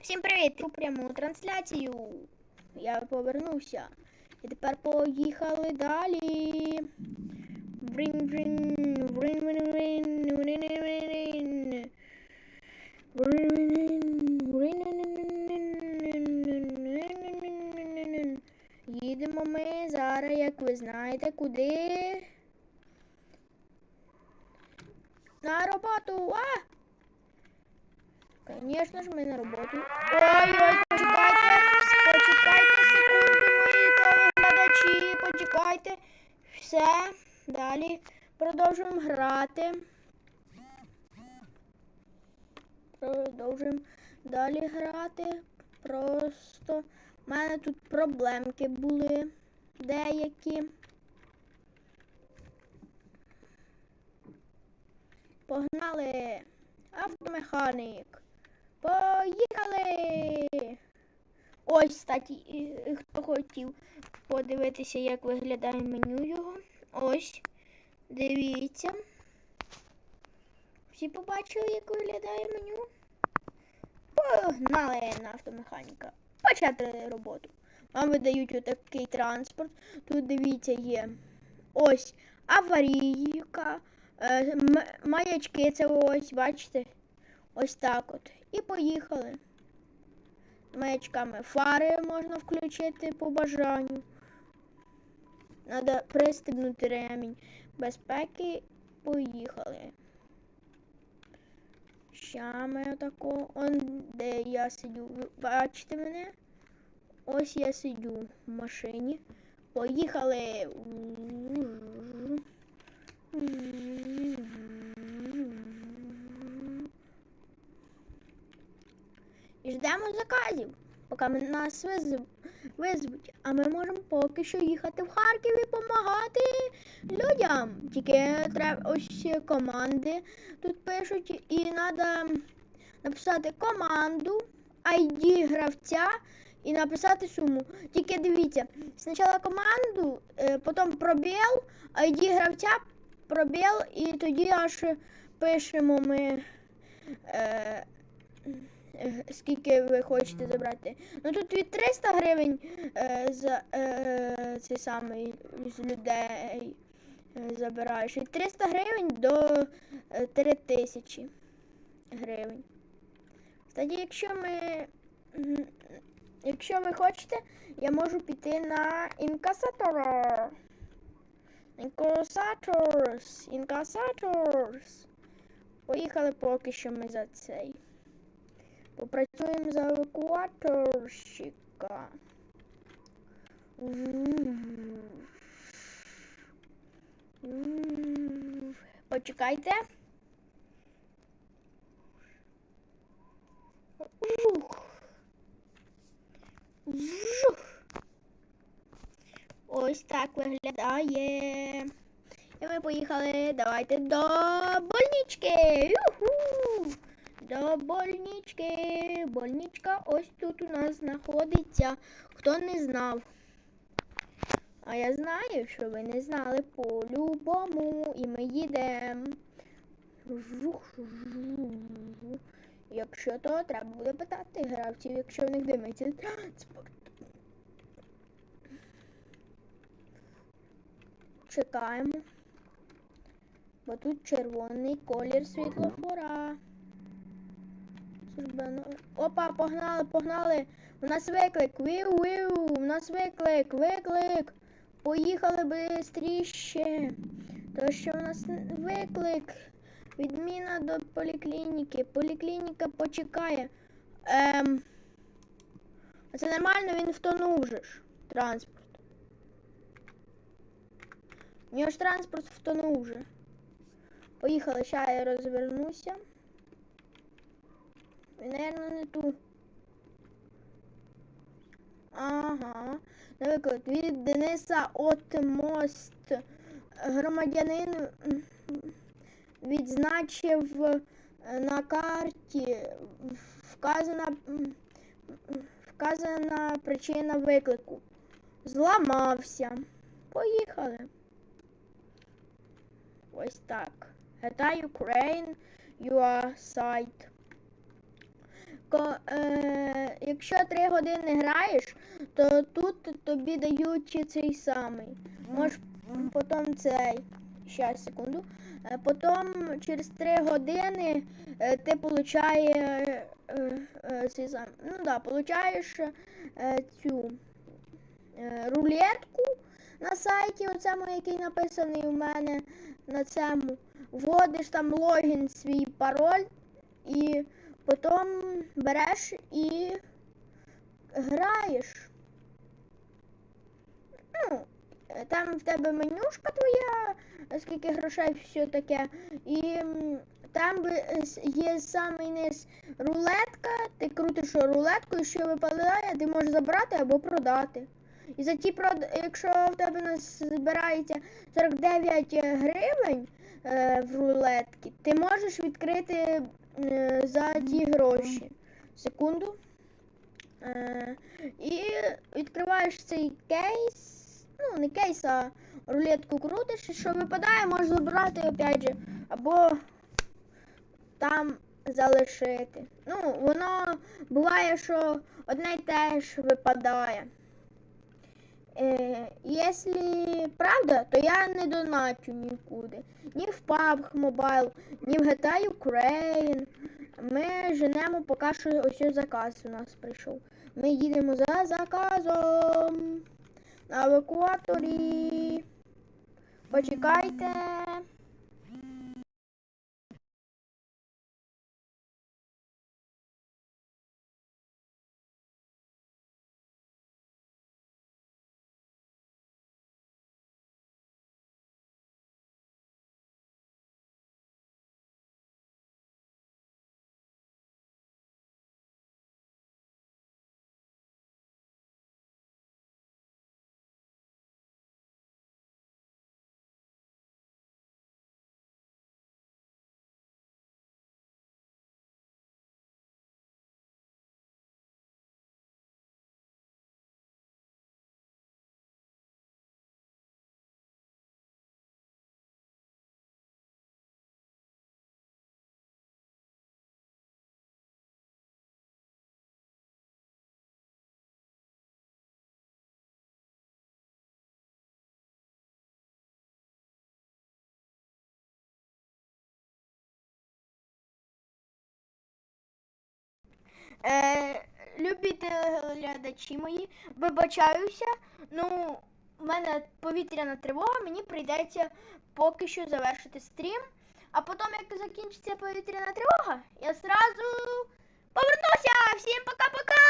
Всім привіт! У пряму трансляцію. Я повернувся. І тепер поїхали далі. Брин. Їдемо ми зараз, як ви знаєте, куди? На роботу! А! Конечно ж, ми на роботу. Ой-ой, почекайте, почекайте секунду, мої телеглядачі, почекайте. Все, далі продовжуємо грати. Продовжуємо далі грати. Просто в мене тут проблемки були деякі. Погнали! Автомеханік! Поїхали! Ось, кстати, хто хотів подивитися, як виглядає меню його. Ось. Дивіться. Всі побачили, як виглядає меню? Погнали на автомеханіка. Почати роботу. Вам видають отакий транспорт. Тут дивіться є ось аварійка. Е, маячки це ось, бачите? Ось так от. І поїхали. Маячками фари можна включити по бажанню. Треба пристебнути ремінь безпеки. Поїхали. Ща ми отако. Он де я сидю. Бачите мене? Ось я сидю в машині. Поїхали. Ждемо заказів, поки нас визвуть. А ми можемо поки що їхати в Харків і допомагати людям. Тільки треба ось команди тут пишуть, і треба написати команду, ID гравця і написати суму. Тільки дивіться, спочатку команду, е, потім пробіл, ID гравця, пробіл, і тоді аж пишемо ми. Е, скільки ви хочете забрати. Ну тут від 300 гривень е, за е, цей самий з людей е, забираєш. Від 300 гривень до е, 3000 гривень. Кстати, якщо ми. Якщо ви хочете, я можу піти на інкасатора. Інкасаторс. Інкасаторс. Поїхали поки що ми за цей. Попрацюємо за евакуаторщика. Почекайте. Ух. Вжух. Ось так виглядає. І ми поїхали. Давайте до больнички. Юху! До больнички. Больничка ось тут у нас знаходиться. Хто не знав. А я знаю, що ви не знали по-любому. І ми їдемо. Якщо то, треба буде питати гравців, якщо в них димиться транспорт. Чекаємо. Бо тут червоний колір світлофора. Номер- Опа, погнали, погнали. У нас виклик. Віу, віу. У нас виклик, виклик. Поїхали бистріше. То що у нас виклик. Відміна до поліклініки. Поліклініка почекає. Ем. Це нормально, він втонув же ж. Транспорт. У нього ж транспорт втонув вже. Поїхали, ща я розвернуся. Наверное, не ту. Ага. Наприклад, від Дениса от мост громадянин відзначив на карті вказана, вказана причина виклику. Зламався. Поїхали. Ось так. Гета Ukraine, your site. Ко, е, якщо 3 години граєш, то тут тобі дають цей самий. Можеш потім цей. Щас, секунду. Е, Потім через 3 години е, ти получаєш е, е, цей сам. Ну да, получаєш е, цю е, рулетку на сайті, оцьому, який написаний у мене на цьому. Вводиш там логін, свій пароль і потім береш і граєш. Ну, там в тебе менюшка твоя, скільки грошей, все таке. І там є самий низ рулетка, ти крутиш рулетку, і що випадає, ти можеш забрати або продати. І за ті якщо в тебе збирається 49 гривень е, в рулетки, ти можеш відкрити за ті гроші. Секунду. Е, і відкриваєш цей кейс. Ну, не кейс, а рулетку крутиш, і що випадає, можеш забрати опять же, або там залишити. Ну, воно буває, що одне й те ж випадає. Е, якщо правда, то я не доначу нікуди. Ні в PUBG Mobile, ні в GTA Ukraine. Ми женемо поки що ось заказ у нас прийшов. Ми їдемо за заказом на евакуаторі. Почекайте. Е, Любі телеглядачі мої, вибачаюся. Ну, в мене повітряна тривога, мені прийдеться поки що завершити стрім. А потім, як закінчиться повітряна тривога, я зразу повернуся! Всім пока-пока!